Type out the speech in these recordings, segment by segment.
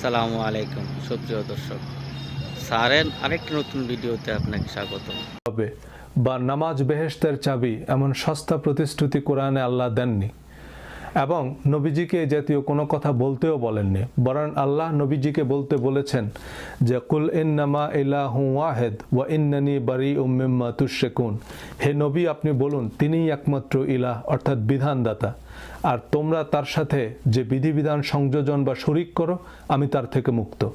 আসসালামু আলাইকুম, সুপ্রিয় দর্শক। সারেন, আরেকটি নতুন ভিডিওতে আপনাকে স্বাগত হবে বা নামাজ বেহেশতের চাবি এমন সস্তা প্রতিশ্রুতি কোরআনে আল্লাহ দেননি এবং নবীজিকে জাতীয় কোনো কথা বলতেও বলেননি। বরং আল্লাহ নবীজিকে বলতে বলেছেন যে, কুল ইন্নামা ইলাহু ওয়াহেদ ওয়া ইন্নানি বারি উম্মিম্মা তুশেকুন হে নবী, আপনি বলুন, তিনিই একমাত্র ইলাহ, অর্থাৎ বিধানদাতা। আর তোমরা তার সাথে যে বিধিবিধান সংযোজন বা শরিক করো, আমি তার থেকে মুক্ত।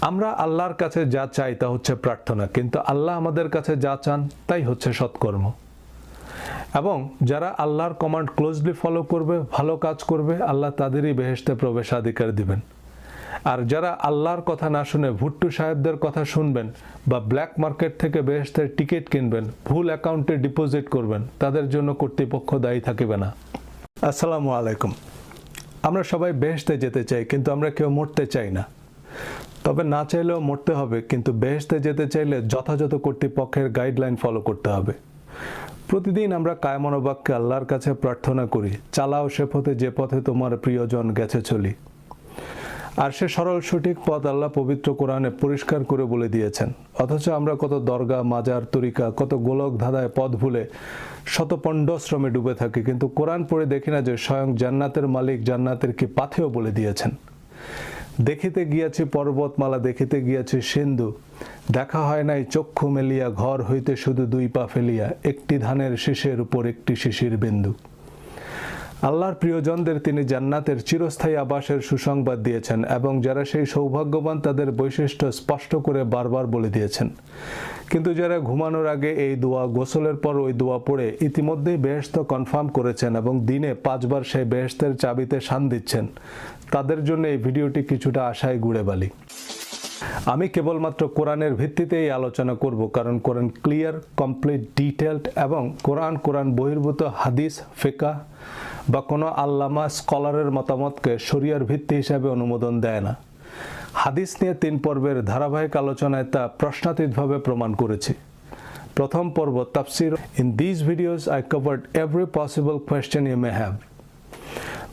আমরা আল্লাহর কাছে যা চাই তা হচ্ছে প্রার্থনা, কিন্তু আল্লাহ আমাদের কাছে যা চান তাই হচ্ছে সৎকর্ম। এবং যারা আল্লাহর কমান্ড ক্লোজলি ফলো করবে, ভালো কাজ করবে, আল্লাহ তাদেরই বেহেশতে প্রবেশাধিকার দিবেন। আর যারা আল্লাহর কথা না শুনে ভুট্টু সাহেবদের কথা শুনবেন বা ব্ল্যাক মার্কেট থেকে বেহেস্তের টিকিট কিনবেন, ভুল অ্যাকাউন্টে ডিপোজিট করবেন, তাদের জন্য কর্তৃপক্ষ দায়ী থাকিবে না। আসসালামু আলাইকুম। আমরা সবাই বেহেশতে যেতে চাই, কিন্তু আমরা কেউ মরতে চাই না। তবে না চাইলেও মরতে হবে, কিন্তু বেহেস্তে যেতে চাইলে যথাযথ কর্তৃপক্ষের গাইডলাইন ফলো করতে হবে। প্রতিদিন আমরা কায়মনোবাক্যে আল্লাহর কাছে প্রার্থনা করি, চালাও সে পথে যে পথে তোমার প্রিয়জন গেছে চলি। আর সে সরল সঠিক পথ আল্লাহ পবিত্র কোরআনে পরিষ্কার করে বলে দিয়েছেন। অথচ আমরা কত দরগা, মাজার, তরিকা, কত গোলক ধাঁধায় পথ ভুলে শতপণ্ডশ্রমে ডুবে থাকি, কিন্তু কোরআন পড়ে দেখি না যে স্বয়ং জান্নাতের মালিক জান্নাতের কি পাথেও বলে দিয়েছেন। দেখিতে গিয়াছি পর্বতমালা, দেখিতে গিয়াছি সিন্ধু। দেখা হয় নাই চক্ষু মেলিয়া, ঘর হইতে শুধু দুই পা ফেলিয়া, একটি ধানের শীষের উপর একটি শিশির বিন্দু। আল্লাহর প্রিয়জনদের তিনি জান্নাতের চিরস্থায়ী আবাসের সুসংবাদ দিয়েছেন এবং যারা সেই সৌভাগ্যবান তাদের বৈশিষ্ট্য স্পষ্ট করে বারবার বলে দিয়েছেন। কিন্তু যারা ঘুমানোর আগে এই দোয়া, গোসলের পর ওই দোয়া পড়ে ইতিমধ্যেই বেহেস্ত কনফার্ম করেছেন এবং দিনে পাঁচবার সেই বেহেস্তের চাবিতে শান দিচ্ছেন, তাদের জন্য এই ভিডিওটি কিছুটা আশায় গুড়ে বালি। আমি কেবলমাত্র কোরআনের ভিত্তিতে এই আলোচনা করব, কারণ কোরআন ক্লিয়ার, কমপ্লিট ডিটেলড এবং কোরআন কোরআন বহির্ভূত হাদিস ফেকা বা কোনো আল্লামা স্কলারের মতামতকে শরিয়ার ভিত্তি হিসাবে অনুমোদন দেয় না। হাদিস নিয়ে তিন পর্বের ধারাবাহিক আলোচনায় তা প্রশ্নাতীতভাবে প্রমাণ করেছি। প্রথম পর্ব তাফসির in this videos I covered every possible question you may have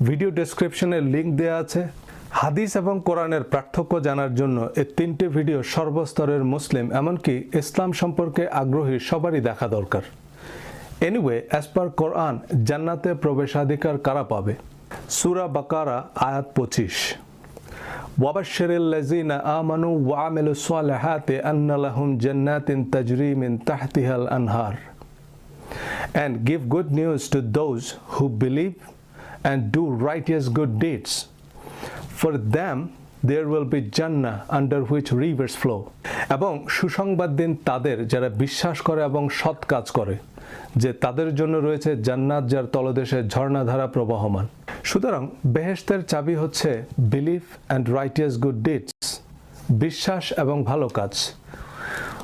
video ডেসক্রিপশনে লিঙ্ক দেওয়া আছে। হাদিস এবং কোরআনের পার্থক্য জানার জন্য এই তিনটে ভিডিও সর্বস্তরের মুসলিম, এমনকি ইসলাম সম্পর্কে আগ্রহী সবারই দেখা দরকার। এনিওয়ে অ্যাজ পার কোরআন জান্নাতে প্রবেশাধিকার কারা পাবে সুরা বাকারা আয়াত পঁচিশ وبشر الذين آمنوا وعملوا الصالحات أن لهم جنات تجري من تحتها الأنهار and give good news to those who believe and do righteous good deeds. For them there will be Jannah under which rivers flow. এবং সুসংবাদ দিন তাদের যারা বিশ্বাস করে এবং সৎ কাজ করে যে তাদের জন্য রয়েছে জান্নাত, যার তলদেশে ঝর্ণাধারা প্রবাহমান। সুতরাং বেহেশতের চাবি হচ্ছে belief and righteous good deeds বিশ্বাস এবং ভালো কাজ।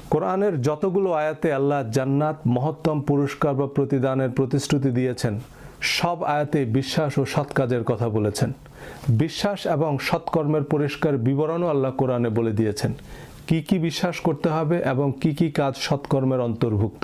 কোরআনের যতগুলো আয়াতে আল্লাহ জান্নাত, মহত্তম পুরস্কার বা প্রতিদানের প্রতিশ্রুতি দিয়েছেন, সব আয়াতে বিশ্বাস ও সৎ কাজের কথা বলেছেন। বিশ্বাস এবং সৎকর্মের পরিষ্কার বিবরণও আল্লাহ কোরআনে বলে দিয়েছেন। কি কি বিশ্বাস করতে হবে এবং কি কি কাজ সৎকর্মের অন্তর্ভুক্ত?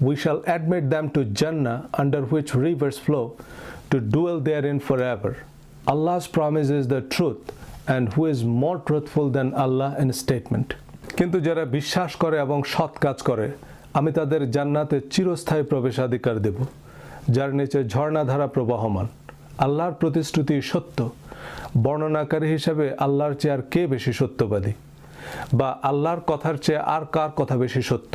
we shall admit them to Jannah under which rivers flow to dwell therein forever. Allah's promise is the truth and who is more truthful than Allah in statement. কিন্তু যারা বিশ্বাস করে এবং সৎ কাজ করে আমি তাদের জান্নাতে চিরস্থায়ী প্রবেশাধিকার দেব যার নিচে ঝর্ণাধারা প্রবাহমান আল্লাহর প্রতিশ্রুতি সত্য বর্ণনাকারী হিসেবে আল্লাহর চেয়ে আর কে বেশি সত্যবাদী বা আল্লাহর কথার চেয়ে আর কার কথা বেশি সত্য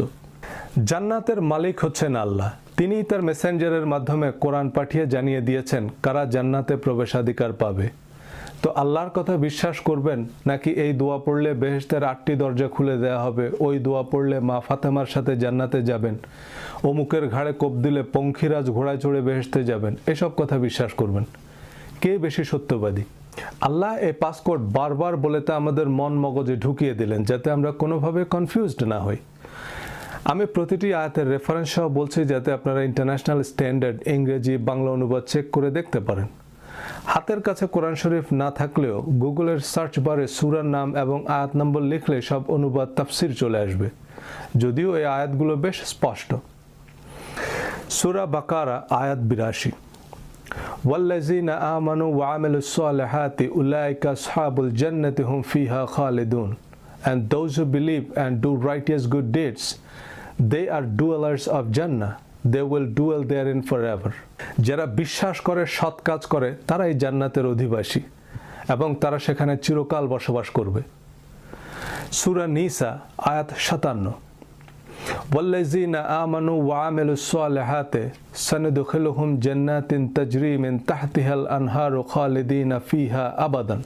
জান্নাতের মালিক হচ্ছেন আল্লাহ। তিনিই তার মেসেঞ্জারের মাধ্যমে কোরআন পাঠিয়ে জানিয়ে দিয়েছেন, কারা জান্নাতে প্রবেশাধিকার পাবে। তো আল্লাহর কথা বিশ্বাস করবেন, নাকি এই দোয়া পড়লে বেহেশতের আটটি দরজা খুলে দেওয়া হবে? ওই দোয়া পড়লে মা ফাতেমার সাথে জান্নাতে যাবেন। অমুকের ঘাড়ে কোপ দিলে পঙ্খিরাজ ঘোড়ায় চড়ে বেহেশতে যাবেন। এসব কথা বিশ্বাস করবেন। কে বেশি সত্যবাদী? আল্লাহ এই পাসকোড বারবার বলে তা আমাদের মন মগজে ঢুকিয়ে দিলেন, যাতে আমরা কোনোভাবে কনফিউজড না হই। আমি প্রতিটি আয়াতের রেফারেন্স সহ বলছি যাতে আপনারা ইন্টারন্যাশনাল স্ট্যান্ডার্ড ইংরেজি বাংলা অনুবাদ চেক করে দেখতে পারেন হাতের কাছে কোরআন শরীফ না থাকলেও গুগলের সার্চ বারে সুরার নাম এবং আয়াত নম্বর লিখলে সব অনুবাদ তাফসির চলে আসবে যদিও এই আয়াতগুলো বেশ স্পষ্ট সুরা বাকারা আয়াত বিরাশি والذين آمنوا وعملوا الصالحات أولئك أصحاب الجنة هم فيها خالدون and those who believe and do righteous good deeds they are dwellers of Jannah they will dwell therein forever যারা বিশ্বাস করে সৎ কাজ করে তারাই জান্নাতের অধিবাসী এবং তারা সেখানে চিরকাল বসবাস করবে সূরা নিসা আয়াত সাতান্ন والذين آمنوا وعملوا الصالحات سندخلهم جنات تجري من تحتها الأنهار خالدين فيها أبدا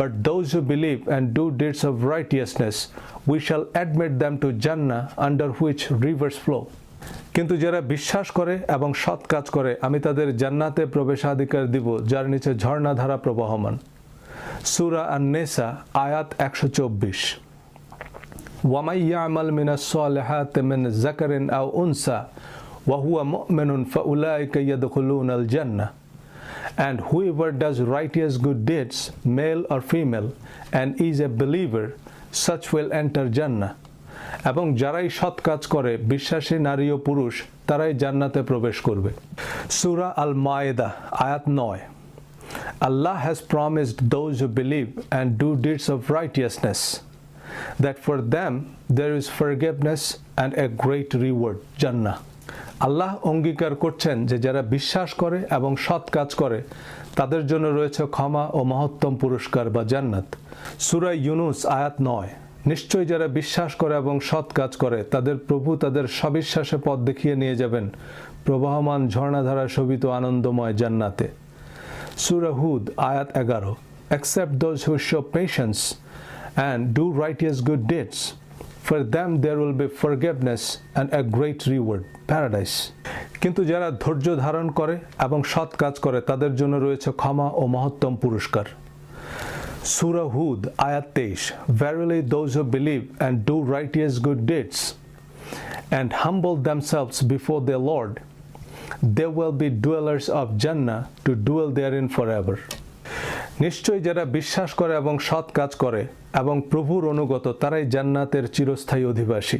But those who believe and do deeds of righteousness, we shall admit them to Jannah under which rivers flow. কিন্তু যারা বিশ্বাস করে এবং সৎ কাজ করে আমি তাদের জান্নাতে প্রবেশাধিকার দিব যার নিচে ঝর্ণাধারা প্রবাহমান। সুরা আর নেসা আয়াত একশো চব্বিশ। ওয়ামাইয়া আমাল মিনা সালেহাত মিন জাকারিন আউ উনসা ওয়াহুয়া মুমিনুন ফাউলাইকা আল জান্না And whoever does righteous good deeds, male or female, and is a believer, such will enter Jannah. এবং যারাই সৎ কাজ করে বিশ্বাসী নারী ও পুরুষ তারাই জান্নাতে প্রবেশ করবে সুরা আল মায়েদা আয়াত নয় Allah has promised those who believe and do deeds of righteousness that for them there is forgiveness and a great reward, Jannah. আল্লাহ অঙ্গীকার করছেন যে যারা বিশ্বাস করে এবং সৎ কাজ করে, তাদের জন্য রয়েছে ক্ষমা ও মহত্তম পুরস্কার বা জান্নাত। সুরাই ইউনুস আয়াত নয়। নিশ্চয়ই যারা বিশ্বাস করে এবং সৎ কাজ করে, তাদের প্রভু তাদের সবিশ্বাসে পথ দেখিয়ে নিয়ে যাবেন। প্রবাহমান ঝর্ণাধারা শোভিত আনন্দময় জান্নাতে। সুরা হুদ আয়াত এগারো। Accept those who show patience and do good good For them there will be forgiveness and a great reward, paradise. কিন্তু যারা ধৈর্য ধারণ করে এবং সৎ কাজ করে তাদের জন্য রয়েছে ক্ষমা ও মহত্তম পুরস্কার সুরা হুদ আয়াত তেইশ Verily those who believe and do righteous good deeds and humble themselves before their Lord, they will be dwellers of Jannah to dwell therein forever. নিশ্চয়ই যারা বিশ্বাস করে এবং সৎ কাজ করে এবং প্রভুর অনুগত, তারাই জান্নাতের চিরস্থায়ী অধিবাসী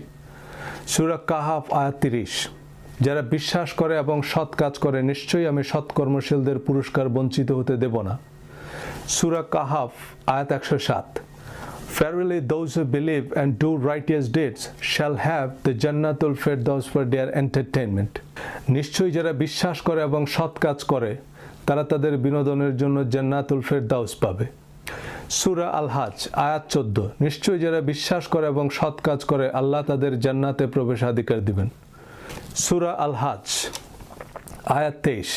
সুরা কাহাফ আয়াত তিরিশ, যারা বিশ্বাস করে এবং সৎ কাজ করে, নিশ্চয়ই আমি সৎকর্মশীলদের পুরস্কার বঞ্চিত হতে দেব না সুরা কাহাফ আয়াত একশো সাত, Verily those who believe and do righteous deeds shall have the Jannatul Firdaus for their entertainment. নিশ্চয়ই যারা বিশ্বাস করে এবং সৎ কাজ করে তারা তাদের বিনোদনের জন্য জান্নাতুল ফেরদাউস পাবে। সুরা আল হাজ আয়াত চোদ্দ। নিশ্চয়ই যারা বিশ্বাস করে এবং সৎ কাজ করে আল্লাহ তাদের জান্নাতে প্রবেশাধিকার দিবেন। সুরা আল হাজ আয়াত তেইশ।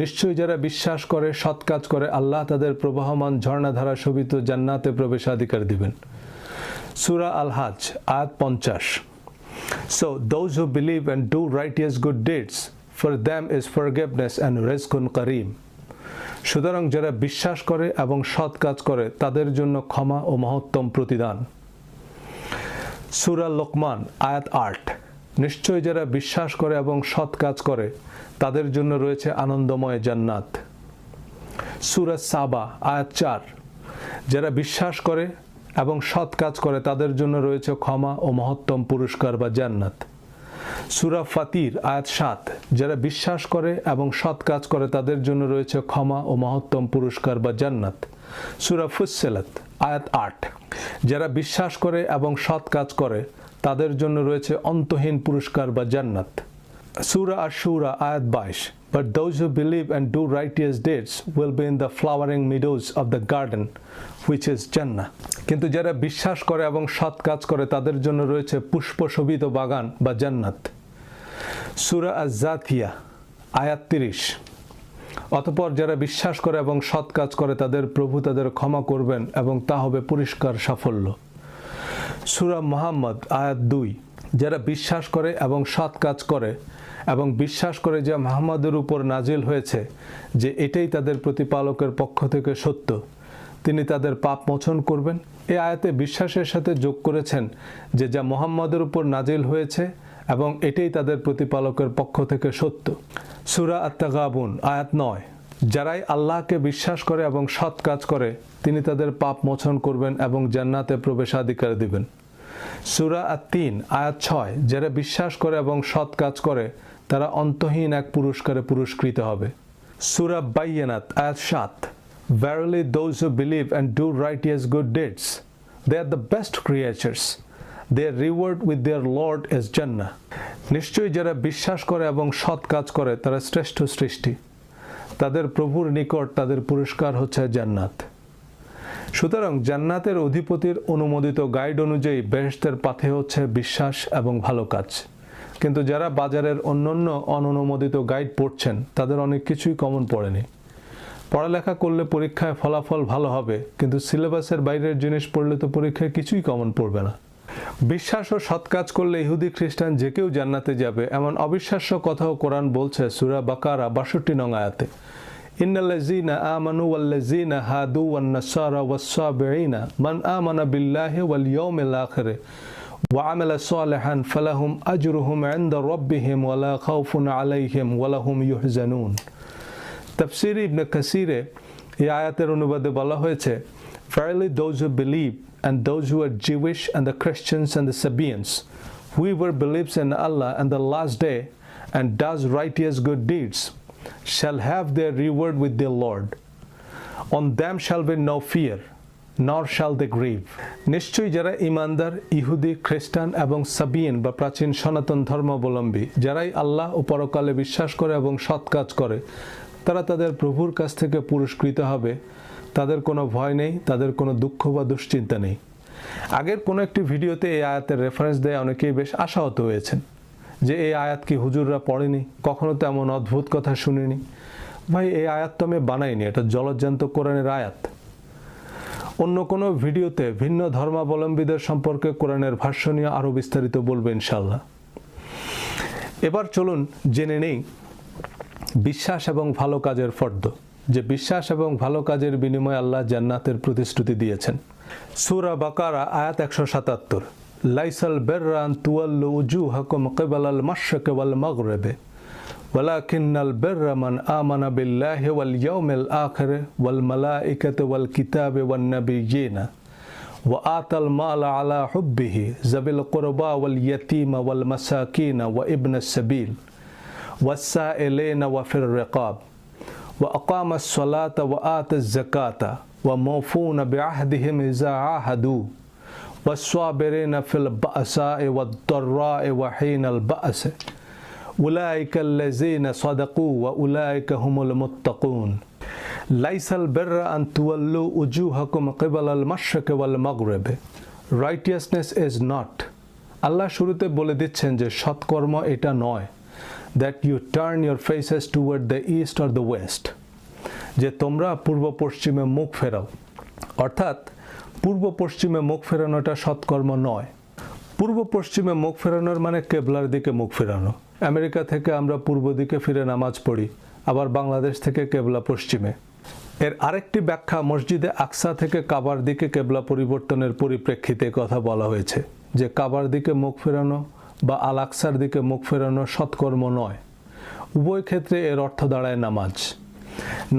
নিশ্চয়ই যারা বিশ্বাস করে সৎ কাজ করে আল্লাহ তাদের প্রবাহমান ঝর্ণাধারা শোভিত জান্নাতে প্রবেশাধিকার দিবেন। সুরা আল হাজ আয়াত পঞ্চাশ। So those who believe and do righteous good deeds, for them is forgiveness and rizqun kareem. সুতরাং যারা বিশ্বাস করে এবং সৎ কাজ করে, তাদের জন্য ক্ষমা ও মহত্তম প্রতিদান। সুরা লোকমান, আয়াত আট। নিশ্চয় যারা বিশ্বাস করে এবং সৎ কাজ করে, তাদের জন্য রয়েছে আনন্দময় জান্নাত। সুরা সাবা, আয়াত চার। যারা বিশ্বাস করে এবং সৎ কাজ করে, তাদের জন্য রয়েছে ক্ষমা ও মহত্তম পুরস্কার বা জান্নাত। সুরা ফাতির আয়াত সাত। যারা বিশ্বাস করে এবং সৎ কাজ করে তাদের জন্য রয়েছে ক্ষমা ও মহত্তম পুরস্কার বা জান্নাত। সুরা ফুসেলাত আয়াত আট। যারা বিশ্বাস করে এবং সৎ কাজ করে তাদের জন্য রয়েছে অন্তহীন পুরস্কার বা জান্নাত। সুরা আর সুরা আয়াত বাইশ। But those who believe and do righteous deeds will be in the flowering meadows of the garden, which is Jannah. কিন্তু যারা বিশ্বাস করে এবং সৎ কাজ করে, তাদের জন্য রয়েছে পুষ্প শোভিত বাগান বা জান্নাত। সুরা আজ জাথিয়া আয়াত তিরিশ। অতপর যারা বিশ্বাস করে এবং সৎ কাজ করে, তাদের প্রভু তাদের ক্ষমা করবেন এবং তা হবে পরিষ্কার সাফল্য। সুরা মোহাম্মদ, আয়াত দুই। যারা বিশ্বাস করে এবং সৎ কাজ করে এবং বিশ্বাস করে যে মাহমদের উপর নাজিল হয়েছে, যে এটাই তাদের প্রতিপালকের পক্ষ থেকে সত্য তিনি তাদের পাপ মোচন করবেন। এ আয়াতে বিশ্বাসের সাথে যোগ করেছেন যে যা মোহাম্মদের উপর নাজিল হয়েছে এবং এটাই তাদের প্রতিপালকের পক্ষ থেকে সত্য। সুরা আত্মাগাবুন আয়াত নয়। যারাই আল্লাহকে বিশ্বাস করে এবং সৎ কাজ করে, তিনি তাদের পাপ মোচন করবেন এবং জান্নাতে প্রবেশাধিকার দিবেন। সুরা আর তিন আয়াত ছয়, যারা বিশ্বাস করে এবং সৎ কাজ করে, তারা অন্তহীন এক পুরস্কারে পুরস্কৃত হবে। সুরা বাইয়ানাত, আয়াত সাত। Verily those who believe and do righteous good deeds, they are the best creatures. Their reward with their Lord is Jannah. নিশ্চয়ই যারা বিশ্বাস করে এবং সৎ কাজ করে তারা শ্রেষ্ঠ সৃষ্টি তাদের প্রভুর নিকট তাদের পুরস্কার হচ্ছে জান্নাত সুতরাং জান্নাতের অধিপতির অনুমোদিত গাইড অনুযায়ী বেহেশতের পাথে হচ্ছে বিশ্বাস এবং ভালো কাজ কিন্তু যারা বাজারের অন্যান্য অননুমোদিত গাইড পড়ছেন তাদের অনেক কিছুই কমন পড়েনি পড়ালেখা করলে পরীক্ষায় ফলাফল ভালো হবে, কিন্তু সিলেবাসের বাইরের জিনিস পড়লে তো পরীক্ষায় কিছুই কমন পড়বে না। বিশ্বাস ও সৎ কাজ করলে ইহুদি খ্রিস্টান যে কেউ জান্নাতে যাবে, এমন অবিশ্বাস্য কথাও কোরআন বলছে সুরা বাকারা বাষট্টি নঙ্গায়াতে আয়াতে। ওয়াস-সাবিঈনা মান ওয়া ফালাহুম আজরুহুম ওয়ালা খাউফুন আলাইহিম ওয়ালাহুম ইউহজানুন। তফসির ইবনে কাসিরে এই আয়াতের অনুবাদে বলা হয়েছে fairly those who believe and those who are Jewish and the Christians and the Sabians whoever believes in Allah and the last day and does righteous good deeds shall have their reward with the Lord on them shall be no fear nor shall they grieve নিশ্চয়ই যারা ইমানদার, ইহুদি, খ্রিস্টান এবং সাবিয়েন বা প্রাচীন সনাতন ধর্মাবলম্বী, যারাই আল্লাহ ও পরকালে বিশ্বাস করে এবং সৎ কাজ করে তারা তাদের প্রভুর কাছ থেকে পুরস্কৃত হবে। তাদের কোনো ভয় নেই, তাদের কোনো দুঃখ বা দুশ্চিন্তা নেই। আগের কোনো একটি ভিডিওতে এই আয়াতের রেফারেন্স দেয় অনেকেই বেশ আশাহত হয়েছেন যে এই আয়াত কি হুজুররা পড়েনি, কখনো তো এমন অদ্ভুত কথা শুনিনি। ভাই, এই আয়াত তো আমি বানাইনি, এটা জলজ্জান্ত কোরআনের আয়াত। অন্য কোনো ভিডিওতে ভিন্ন ধর্মাবলম্বীদের সম্পর্কে কোরআনের ভাষ্য নিয়ে আরও বিস্তারিত বলবে ইনশাল্লাহ এবার চলুন জেনে নেই বিশ্বাস এবং ভালো কাজের ফর্দ যে বিশ্বাস এবং ভালো কাজের বিনিময়ে আল্লাহ জান্নাতের প্রতিশ্রুতি দিয়েছেন সুরা বাকারা আয়াত একশো সাতাত্তর লাইসাল বেররান তুয়াল্লু উজু হকম কেবাল আল মাশরক ওয়াল মাগরেবে ولكن البر من آمن بالله واليوم الآخر والملائكة والكتاب والنبيين وآتى المال على حبه ذوي القربى واليتيم والمساكين وابن السبيل والسائلين وفي الرقاب وأقام الصلاة وآتى الزكاة وموفون بعهدهم إذا عاهدوا والصابرين في البأساء والضراء وحين البأس أولئك الذين صدقوا وأولئك هم المتقون ليس البر أن تولوا وجوهكم قبل المشرق والمغرب Righteousness is not আল্লাহ শুরুতে বলে দিচ্ছেন যে সৎকর্ম এটা নয় That you turn your faces toward the east or the west যে তোমরা পূর্ব পশ্চিমে মুখ ফেরাও। অর্থাৎ, পূর্ব পশ্চিমে মুখ ফেরানোটা সৎকর্ম নয়। পূর্ব পশ্চিমে মুখ ফেরানোর মানে কেবলার দিকে মুখ ফেরানো। আমেরিকা থেকে আমরা পূর্ব দিকে ফিরে নামাজ পড়ি, আবার বাংলাদেশ থেকে কেবলা পশ্চিমে। এর আরেকটি ব্যাখ্যা মসজিদে আকসা থেকে কাবার দিকে কেবলা পরিবর্তনের পরিপ্রেক্ষিতে কথা বলা হয়েছে। যে কাবার দিকে মুখ ফেরানো বা আল আকসার দিকে মুখ ফেরানো সৎকর্ম নয় উভয় ক্ষেত্রে এর অর্থ দাঁড়ায় নামাজ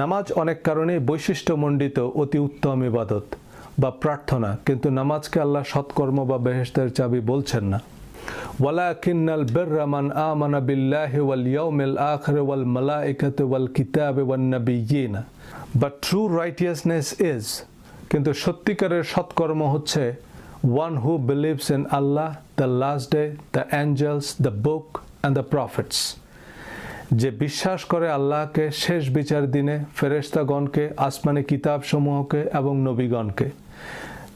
নামাজ অনেক কারণেই বৈশিষ্ট্যমণ্ডিত অতি উত্তম ইবাদত বা প্রার্থনা কিন্তু নামাজকে আল্লাহ সৎকর্ম বা বেহেস্তের চাবি বলছেন না ولكن البر من آمن بالله واليوم الآخر والملائكة والكتاب والنبيين But true righteousness is কিন্তু সত্যিকারের সৎকর্ম হচ্ছে one who believes in Allah, the last day, the angels, the book and the prophets. যে বিশ্বাস করে আল্লাহকে শেষ বিচার দিনে ফেরেশতাগণকে আসমানি কিতাবসমূহকে এবং নবীগণকে।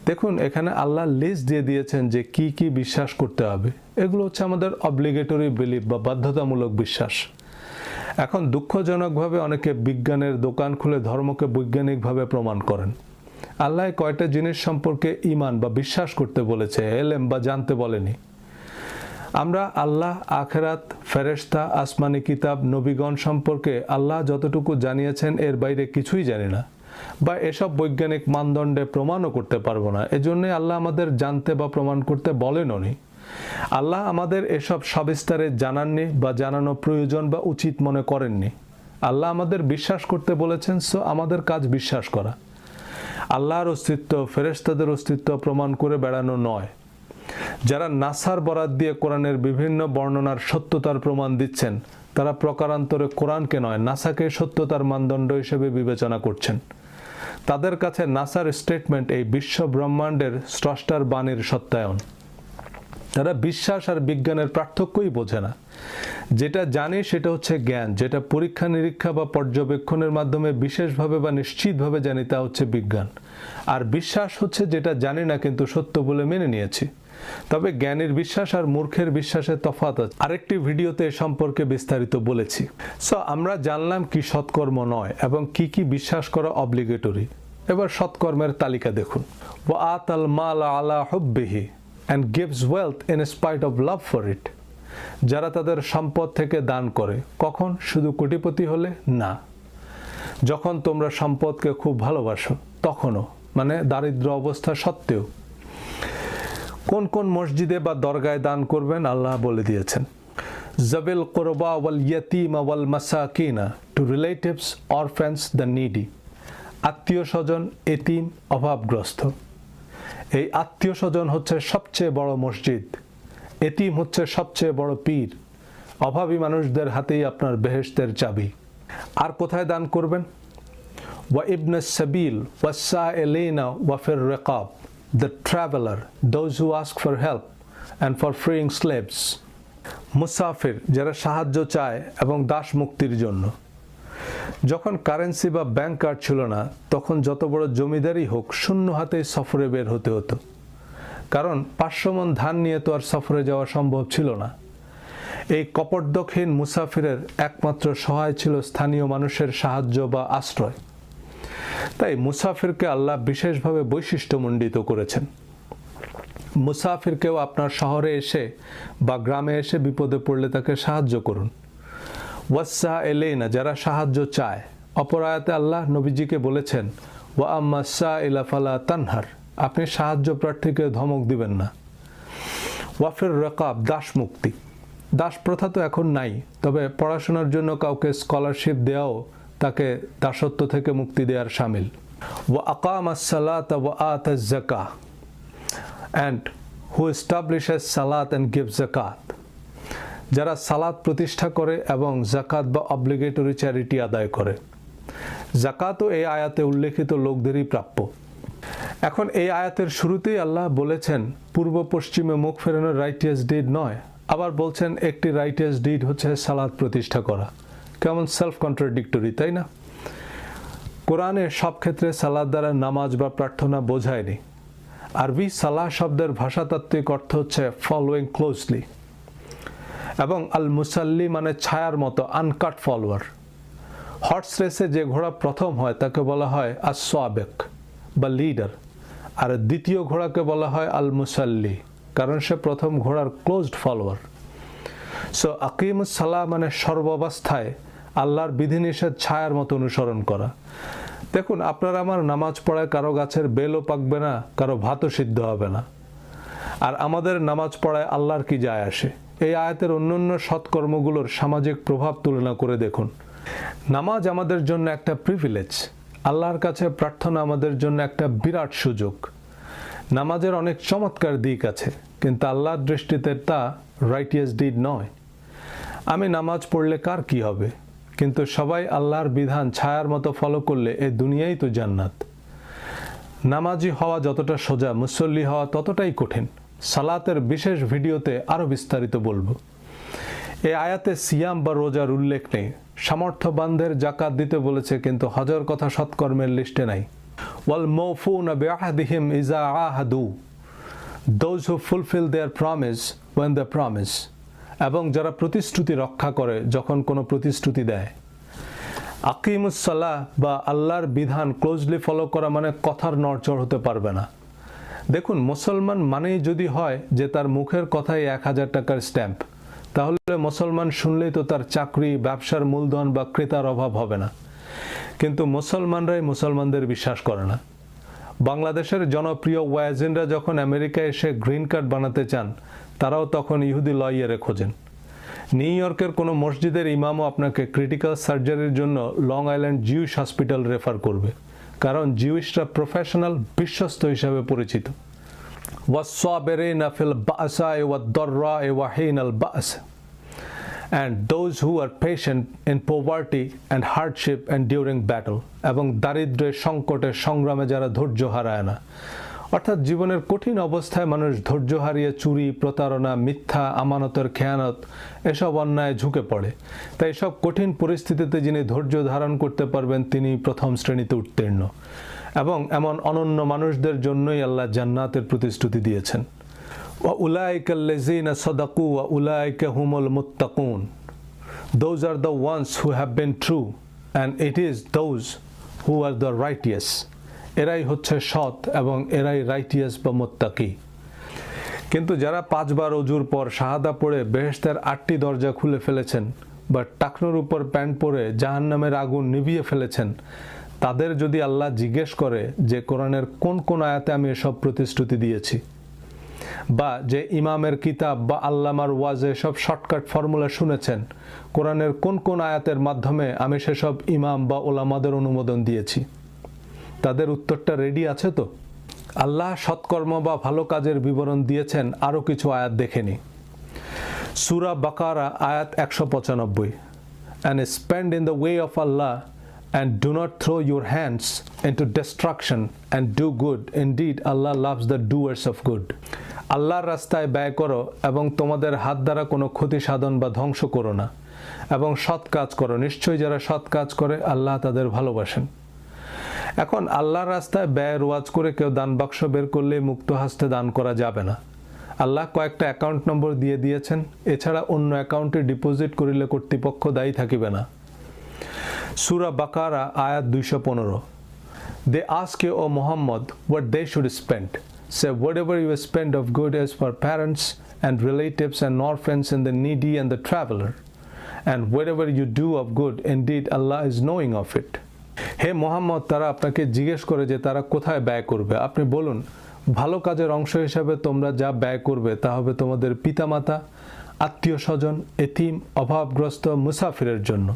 দেখুন এখানে আল্লাহ লিস্ট দিয়ে দিয়েছেন যে কি কি বিশ্বাস করতে হবে। এগুলো হচ্ছে আমাদের অব্লিগেটরি বিলিভ বা বাধ্যতামূলক বিশ্বাস। এখন দুঃখজনকভাবে অনেকে বিজ্ঞানের দোকান খুলে ধর্মকে বৈজ্ঞানিকভাবে প্রমাণ করেন। আল্লাহ কয়টা জিনিস সম্পর্কে ইমান বা বিশ্বাস করতে বলেছে? এলেম বা জানতে বলেনি। আমরা আল্লাহ, আখেরাত, ফেরেশতা, আসমানি কিতাব, নবীগণ সম্পর্কে আল্লাহ যতটুকু জানিয়েছেন, এর বাইরে কিছুই জানি না বা এসব বৈজ্ঞানিক মানদণ্ডে প্রমাণও করতে পারব না। এজন্যই আল্লাহ আমাদের জানতে বা প্রমাণ করতে বলেনও নি আল্লাহ আমাদের এসব সবিস্তারে জানাননি বা জানানো প্রয়োজন বা উচিত মনে করেননি। আল্লাহ আমাদের বিশ্বাস করতে বলেছেন, সো আমাদের কাজ বিশ্বাস করা। আল্লাহর অস্তিত্ব, ফেরেশতাদের অস্তিত্ব প্রমাণ করে বেড়ানো নয়। যারা নাসার বরাত দিয়ে কোরআনের বিভিন্ন বর্ণনার সত্যতার প্রমাণ দিচ্ছেন, তারা প্রকারান্তরে কোরআনকে নয়, নাসাকে সত্যতার মানদণ্ড হিসেবে বিবেচনা করছেন। তাদের কাছে নাসার স্টেটমেন্ট এই বিশ্ব ব্রহ্মাণ্ডের স্রষ্টার বাণীর সত্যায়ন। তারা বিশ্বাস আর বিজ্ঞানের পার্থক্যই বোঝে না। যেটা জানে সেটা হচ্ছে জ্ঞান, যেটা পরীক্ষা নিরীক্ষা বা পর্যবেক্ষণের মাধ্যমে বিশেষভাবে বা নিশ্চিতভাবে জানি তা হচ্ছে বিজ্ঞান। আর বিশ্বাস হচ্ছে যেটা জানি না কিন্তু সত্য বলে মেনে নিয়েছি। তবে জ্ঞানের বিশ্বাস আর মূর্খের বিশ্বাসের তফাৎ আছে। আরেকটি ভিডিওতে এ সম্পর্কে বিস্তারিত বলেছি। সো আমরা জানলাম কি সৎকর্ম নয় এবং কি কি বিশ্বাস করা অব্লিগেটরি এবার সৎকর্মের তালিকা দেখুন। ওয়া আতাল মাল আলা হুব্বিহি and gives wealth in spite of love for it যারা তাদের সম্পদ থেকে দান করে, কখন শুধু কোটিপতি হলে? না। যখন তোমরা সম্পদকে খুব ভালোবাসো, তখনও মানে দারিদ্র অবস্থা সত্ত্বেও। কোন কোন মসজিদে বা দরগায় দান করবেন? আল্লাহ বলে দিয়েছেন, জবেল কোরবা ওয়াল ইয়াতিম ওয়াল মাসাকিনা to relatives orphans the needy. আত্মীয় স্বজন এতিম, অভাবগ্রস্ত। এই আত্মীয় স্বজন হচ্ছে সবচেয়ে বড় মসজিদ। এতিম হচ্ছে সবচেয়ে বড় পীর। অভাবী মানুষদের হাতেই আপনার বেহেশতের চাবি। আর কোথায় দান করবেন? ওয়া ইবনে সাবিল ওয়াসা এলেনা ওয়াফের রেকাব, the traveller those who ask for help and for freeing slaves মুসাফির যারা সাহায্য চায় এবং দাস মুক্তির জন্য। যখন কারেন্সি বা ব্যাংক কার্ড ছিল না, তখন যত বড় জমিদারই হোক, শূন্য হাতে সফরে বের হতে হতো। কারণ পাঁচশো মন ধান নিয়ে তো আর সফরে যাওয়া সম্ভব ছিল না। এই কপটদক্ষহীন মুসাফিরের একমাত্র সহায় ছিল স্থানীয় মানুষের সাহায্য বা আশ্রয়। তাই মুসাফিরকে আল্লাহ বিশেষভাবে বৈশিষ্ট্যমণ্ডিত করেছেন। মুসাফিরকেও আপনার শহরে এসে বা গ্রামে এসে বিপদে পড়লে তাকে সাহায্য করুন। ওয়াসা এলেইনা, যারা সাহায্য চায়। অপরায়াতে আল্লাহ নবীজিকে বলেছেন, ওয়া আম্মা ইলাফালা তানহার। আপনি সাহায্য প্রার্থীকে ধমক দিবেন না। ওয়াফের রকাব, দাস মুক্তি। দাস প্রথা তো এখন নাই, তবে পড়াশোনার জন্য কাউকে স্কলারশিপ দেওয়াও তাকে দাসত্ব থেকে মুক্তি দেওয়ার সামিল। ওয়া আকাম সালাত ওয়া আত জাকা অ্যান্ড হু এস্টাবলিশেস সালাত অ্যান্ড গিভ জাকাত যারা সালাত প্রতিষ্ঠা করে এবং জাকাত বা অব্লিগেটরি চ্যারিটি আদায় করে। জাকাতও এই আয়াতে উল্লেখিত লোকদেরই প্রাপ্য। এখন এই আয়াতের শুরুতেই আল্লাহ বলেছেন, পূর্ব পশ্চিমে মুখ ফেরানোর রাইটিয়াস ডিড নয়, আবার বলছেন একটি রাইটিয়াস ডিড হচ্ছে সালাদ প্রতিষ্ঠা করা। কেমন সেলফ কন্ট্রাডিক্টরি তাই না? কোরআনে সব ক্ষেত্রে সালাদ দ্বারা নামাজ বা প্রার্থনা বোঝায়নি। আরবি সালাহ শব্দের ভাষাতাত্ত্বিক অর্থ হচ্ছে ফলোয়িং ক্লোজলি এবং আল মুসাল্লি মানে ছায়ার মতো আনকাট ফলোয়ার হর্স রেসে যে ঘোড়া প্রথম হয়, তাকে বলা হয় আসোয়াবেক বা লিডার আর দ্বিতীয় ঘোড়াকে বলা হয় আল মুসাল্লি কারণ সে প্রথম ঘোড়ার ক্লোজড ফলোয়ার সো আকিমুসাল্লাহ মানে সর্বাবস্থায়, আল্লাহর বিধিনিষেধ ছায়ার মতো অনুসরণ করা। দেখুন, আপনার আমার নামাজ পড়ায় কারও গাছের বেলও পাকবে না, কারও ভাতও সিদ্ধ হবে না। আর আমাদের নামাজ পড়ায় আল্লাহর কি যায় আসে? এই আয়াতের অন্যান্য সৎকর্মগুলোর সামাজিক প্রভাব তুলনা করে দেখুন। নামাজ আমাদের জন্য একটা প্রিভিলেজ আল্লাহর কাছে প্রার্থনা আমাদের জন্য একটা বিরাট সুযোগ। নামাজের অনেক চমৎকার দিক আছে, কিন্তু আল্লাহর দৃষ্টিতে তা রাইটিয়াস ডিড নয়। আমি নামাজ পড়লে কার কি হবে? কিন্তু সবাই আল্লাহর বিধান ছায়ার মতো ফলো করলে এ দুনিয়াই তো জান্নাত। নামাজি হওয়া যতটা সোজা, মুসল্লি হওয়া ততটাই কঠিন। সালাতের বিশেষ ভিডিওতে আরও বিস্তারিত বলব। এ আয়াতে সিয়াম বা রোজার উল্লেখ নেই। সামর্থ্যবানদের জাকাত দিতে বলেছে, কিন্তু হজর কথা সৎকর্মের লিস্টে নাই। ওয়াল মৌফুন বেআহাদিহিম ইজা আহাদু। Those who fulfil their promise when the promise এবং যারা প্রতিশ্রুতি রক্ষা করে যখন কোনো প্রতিশ্রুতি দেয়। আকিমুসাল্লাহ বা আল্লাহর বিধান ক্লোজলি ফলো করা মানে কথার নড়চড় হতে পারবে না। দেখুন, মুসলমান মানেই যদি হয় যে তার মুখের কথাই এক হাজার টাকার স্ট্যাম্প তাহলে মুসলমান শুনলেই তো তার চাকরি, ব্যবসার মূলধন বা ক্রেতার অভাব হবে না। কিন্তু মুসলমানরাই মুসলমানদের বিশ্বাস করে না। বাংলাদেশের জনপ্রিয় ওয়াজিনরা যখন আমেরিকায় এসে গ্রিন কার্ড বানাতে চান, তারাও তখন ইহুদি লয়ারে খোঁজেন। নিউ ইয়র্কের কোনো মসজিদের ইমামও আপনাকে ক্রিটিক্যাল সার্জারির জন্য Long Island Jewish hospital refer করবে। কারণ জিউইশরা প্রফেশনাল, বিশ্বস্ত হিসাবে পরিচিত। ফিল বাসায় ওয়াদ্দররা ওয়াহিন আল বাস and those who are patient in poverty and hardship and during battle, এবং দারিদ্র্যের সংকটে সংগ্রামে যারা ধৈর্য হারায় না। অর্থাৎ জীবনের কঠিন অবস্থায় মানুষ ধৈর্য হারিয়ে চুরি, প্রতারণা, মিথ্যা, আমানতের খেয়ানত এসব অন্যায় ঝুঁকে পড়ে। তাই সব কঠিন পরিস্থিতিতে যিনি ধৈর্য ধারণ করতে পারবেন, তিনি প্রথম শ্রেণীতে উত্তীর্ণ। এবং এমন অনন্য মানুষদের জন্যই আল্লাহ জান্নাতের প্রতিশ্রুতি দিয়েছেন। ওয়া উলাইকাল্লেজিনা সদাকু ওয়া উলাইকা হুমল মুত্তাকুন। Those are the ones who have been true and it is those who are the righteous এরাই হচ্ছে সৎ এবং এরাই রাইটিয়াস বা মোত্তাকি। কিন্তু যারা পাঁচবার অজুর পর শাহাদা পড়ে বেহেস্তের আটটি দরজা খুলে ফেলেছেন, বা টাকনোর উপর প্যান্ট পরে জাহান্নামের আগুন নিভিয়ে ফেলেছেন তাদের যদি আল্লাহ জিজ্ঞেস করে যে কোরআনের কোন কোন আয়াতে আমি এসব প্রতিশ্রুতি দিয়েছি, বা যে ইমামের কিতাব বা আল্লামার ওয়াজে সব শর্টকাট ফর্মুলা শুনেছেন, কোরআনের কোন কোন আয়াতের মাধ্যমে আমি সেসব ইমাম বা ওলামাদের অনুমোদন দিয়েছি? তাদের উত্তরটা রেডি আছে তো? আল্লাহ সৎকর্ম বা ভালো কাজের বিবরণ দিয়েছেন, আরও কিছু আয়াত দেখেনি সুরা বাকারা আয়াত একশো পঁচানব্বই। And spend in the way of Allah and do not throw your hands into destruction and do good. Indeed, Allah loves the doers of good. আল্লাহর রাস্তায় ব্যয় করো এবং তোমাদের হাত দ্বারা কোনো ক্ষতি সাধন বা ধ্বংস করো না। এবং সৎ কাজ করো। নিশ্চয়ই যারা সৎ কাজ করে আল্লাহ তাদের ভালোবাসেন। এখন আল্লাহর রাস্তায় ব্যয়ের ওয়াজ করে কেউ দান বাক্স বের করলে মুক্ত হাস্তে দান করা যাবে না। আল্লাহ কয়েকটা অ্যাকাউন্ট নম্বর দিয়ে দিয়েছেন। এছাড়া অন্য অ্যাকাউন্টে ডিপোজিট করিলে কর্তৃপক্ষ দায়ী থাকিবে না। সুরা বাকারা আয়াত দুইশো পনেরো। They asked O Muhammad what they should spend say whatever you spend of good is for parents and relatives and nor friends in the needy and the traveller and whatever you do of good indeed Allah is knowing of it হে মোহাম্মদ তারা আপনাকে জিজ্ঞেস করে যে তারা কোথায় ব্যয় করবে। আপনি বলুন, ভালো কাজের অংশ হিসাবে তোমরা যা ব্যয় করবে তা হবে তোমাদের পিতামাতা, আত্মীয় স্বজন এথিম অভাবগ্রস্ত, মুসাফিরের জন্য।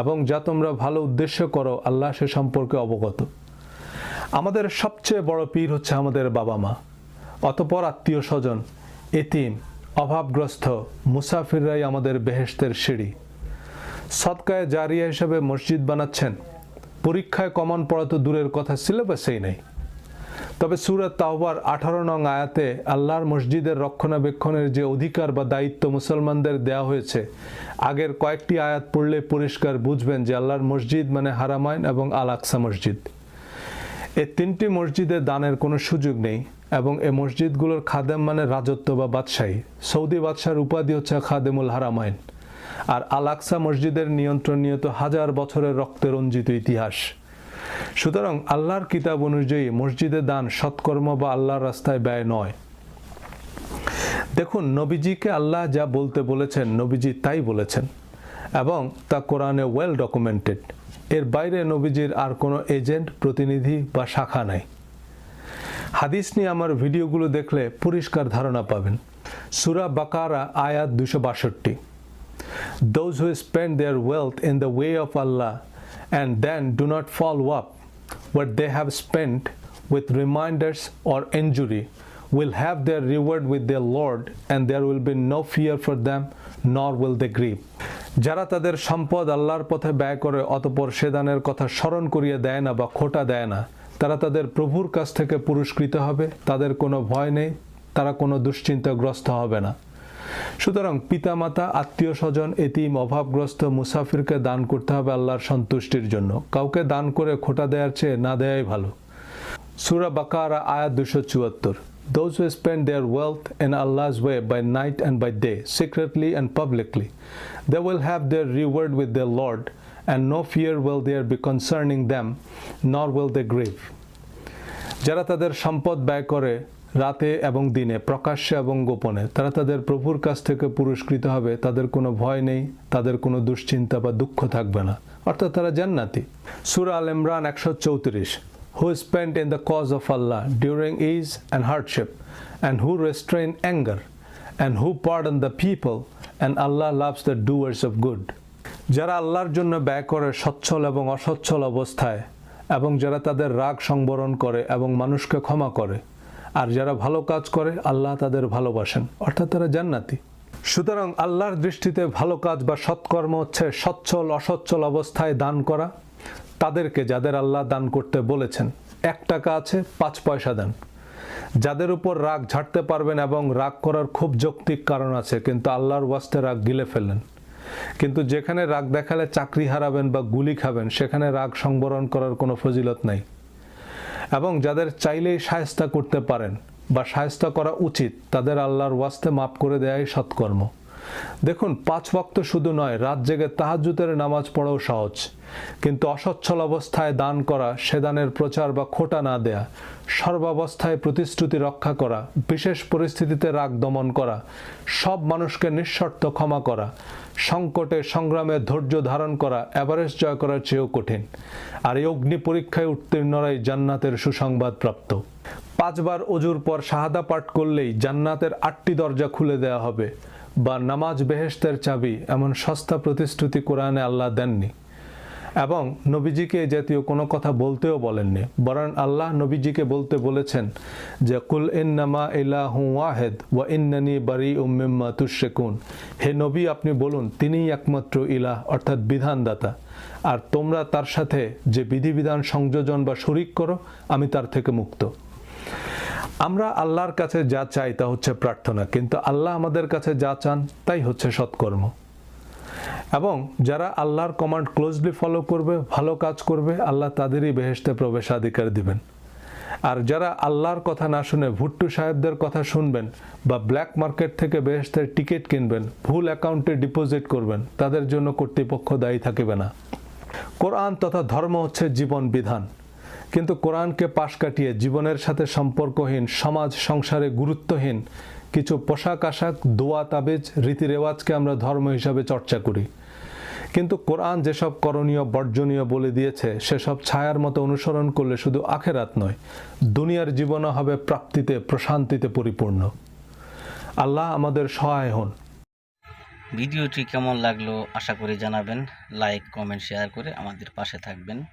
এবং যা তোমরা ভালো উদ্দেশ্য করো, আল্লাহ সে সম্পর্কে অবগত। আমাদের সবচেয়ে বড় পীর হচ্ছে আমাদের বাবা মা, অতপর আত্মীয় স্বজন, এতিম, অভাবগ্রস্ত, মুসাফিররাই আমাদের বেহেস্তের সিঁড়ি। সৎকায় জারিয়া হিসেবে মসজিদ বানাচ্ছেন, পরীক্ষায় কমন পড়া তো দূরের কথা সিলেবাসেই নেই। তবে সুরত তাওবার আঠারো নং আয়াতে আল্লাহর মসজিদের রক্ষণাবেক্ষণের যে অধিকার বা দায়িত্ব মুসলমানদের দেওয়া হয়েছে, আগের কয়েকটি আয়াত পড়লে পরিষ্কার বুঝবেন যে আল্লাহর মসজিদ মানে হারামাইন এবং আল আকসা মসজিদ। এই তিনটি মসজিদে দানের কোনো সুযোগ নেই এবং এ মসজিদগুলোর খাদেম মানে রাজত্ব বা বাদশাহী। সৌদি বাদশার উপাধি হচ্ছে খাদেমুল হারামাইন। আর আল আকসা মসজিদের নিয়ন্ত্রণ নিয়ত হাজার বছরের রক্তে রঞ্জিত ইতিহাস। সুতরাং আল্লাহর কিতাব অনুযায়ী মসজিদে দান সৎকর্ম বা আল্লাহর রাস্তায় ব্যয় নয়। দেখুন, নবীজিকে আল্লাহ যা বলতে বলেছেন, নবীজি তাই বলেছেন এবং তা কোরআনে ওয়েল ডকুমেন্টেড এর বাইরে নবীজির আর কোনো এজেন্ট, প্রতিনিধি বা শাখা নাই। হাদিস নিয়ে আমার ভিডিওগুলো দেখলে পরিষ্কার ধারণা পাবেন। সুরা বাকারা, আয়াত দুশো বাষট্টি। Those who spend their wealth in the way of Allah and then do not follow up what they have spent with reminders or injury will have their reward with their Lord and there will be no fear for them nor will they grieve যারা তাদের সম্পদ আল্লাহর পথে ব্যয় করে অতপর সে দানের কথা স্মরণ করিয়ে দেয় না বা খোটা দেয় না তারা তাদের প্রভুর কাছ থেকে পুরস্কৃত হবে তাদের কোনো ভয় নেই তারা কোনো দুশ্চিন্তাগ্রস্ত হবে না সুতরাং পিতা মাতা আত্মীয় স্বজন এতিম, অভাবগ্রস্ত, মুসাফিরকে দান করতে হবে আল্লাহর সন্তুষ্টির জন্য। কাউকে দান করে খোটা দেয়ার চেয়ে না দেয়াই ভালো। সুরা বাকার, আয়াত দুশো চুয়াত্তর। Those who spend their wealth in Allah way by night and by day secretly and publicly they will have their reward with the Lord and no fear will there be concerning them nor will they grieve যারা তাদের সম্পদ ব্যয় করে রাতে এবং দিনে, প্রকাশ্যে এবং গোপনে, তারা তাদের প্রভুর কাছ থেকে পুরস্কৃত হবে। তাদের কোনো ভয় নেই, তাদের কোনো দুশ্চিন্তা বা দুঃখ থাকবে না। অর্থাৎ তারা জান্নাতি। সুরা আল ইমরান একশো চৌত্রিশ who spend in the cause of Allah during ease and hardship and who restrain anger and who pardon the people and Allah loves the doers of good যারা আল্লাহর জন্য ব্যয় করে সচ্ছল এবং অসচ্ছল অবস্থায়, এবং যারা তাদের রাগ সংবরণ করে এবং মানুষকে ক্ষমা করে আর যারা ভালো কাজ করে, আল্লাহ তাদের ভালোবাসেন, অর্থাৎ তারা জান্নাতি। সুতরাং আল্লাহর দৃষ্টিতে ভালো কাজ বা সৎকর্ম হচ্ছে সচ্ছল, অসচ্ছল অবস্থায় দান করা। তাদেরকে যাদের আল্লাহ দান করতে বলেছেন, এক টাকা আছে, পাঁচ পয়সা দেন। যাদের উপর রাগ ঝাড়তে পারবেন এবং রাগ করার খুব যৌক্তিক কারণ আছে, কিন্তু আল্লাহর ওয়াস্তে রাগ গিলে ফেললেন। কিন্তু যেখানে রাগ দেখালে চাকরি হারাবেন বা গুলি খাবেন, সেখানে রাগ সংবরণ করার কোনো ফজিলত নাই। এবং যাদের চাইলেই সায়স্তা করতে পারেন বা সায়স্তা করা উচিত, তাদের আল্লাহর ওয়াস্তে মাফ করে দেয়াই সৎকর্ম। দেখুন, পাঁচ ওয়াক্ত শুধু নয়, রাত জেগে তাহাজ্জুদের নামাজ পড়াও সহজ। কিন্তু অসচ্ছল অবস্থায় দান করা, সে দানের প্রচার বা খোটা না দেয়া, সর্বাবস্থায় প্রতিশ্রুতি রক্ষা করা, বিশেষ পরিস্থিতিতে রাগ দমন করা, সব মানুষকে নিঃশর্ত ক্ষমা করা, সংকটে, সংগ্রামে ধৈর্য ধারণ করা, এভারেস্ট জয় করার চেয়েও কঠিন। আর এই অগ্নি পরীক্ষায় উত্তীর্ণরাই জান্নাতের সুসংবাদ প্রাপ্ত। পাঁচবার অজুর পর শাহাদা পাঠ করলেই জান্নাতের আটটি দরজা খুলে দেওয়া হবে। বা নামাজ বেহেশতের চাবি এমন সস্তা প্রতিশ্রুতি কোরআনে আল্লাহ দেননি। এবং নবীজিকে জাতীয় কোনো কথা বলতেও বলেননি। বরং আল্লাহ নবীজিকে বলতে বলেছেন যে, কুল ইন্নামা ইলাহু ওয়াহেদ ওয়া ইন্নানি বারি উম্মিম্মা তুশেকুন হে নবী, আপনি বলুন, তিনিই একমাত্র ইলাহ, অর্থাৎ বিধানদাতা। আর তোমরা তার সাথে যে বিধিবিধান সংযোজন বা শরিক করো, আমি তার থেকে মুক্ত। আমরা আল্লাহর কাছে যা চাই তা হচ্ছে প্রার্থনা, কিন্তু আল্লাহ আমাদের কাছে যা চান তাই হচ্ছে সৎকর্ম। এবং যারা আল্লাহর কমান্ড ক্লোজলি ফলো করবে, ভালো কাজ করবে, আল্লাহ তাদেরই বেহেশতে প্রবেশাধিকার দিবেন। আর যারা আল্লাহর কথা না শুনে ভুট্টু সাহেবদের কথা শুনবেন বা ব্ল্যাক মার্কেট থেকে বেহেস্তের টিকিট কিনবেন, ভুল অ্যাকাউন্টে ডিপোজিট করবেন, তাদের জন্য কর্তৃপক্ষ দায়ী থাকবে না। কোরআন তথা ধর্ম হচ্ছে জীবন বিধান। কিন্তু কোরআনকে পাশ কাটিয়ে জীবনের সাথে সম্পর্কহীন, সমাজ সংসারে গুরুত্বহীন, কিছু পোশাক আশাক, দোয়া তাবিজ রীতি রেওয়াজকে আমরা ধর্ম হিসাবে চর্চা করি। কিন্তু কোরআন যেসব করণীয়, বর্জনীয় বলে দিয়েছে, সেসব ছায়ার মতো অনুসরণ করলে শুধু আখেরাত নয়, দুনিয়ার জীবনও হবে প্রাপ্তিতে, প্রশান্তিতে পরিপূর্ণ। আল্লাহ আমাদের সহায় হন। ভিডিওটি কেমন লাগল আশা করি জানাবেন। লাইক, কমেন্ট, শেয়ার করে আমাদের পাশে থাকবেন।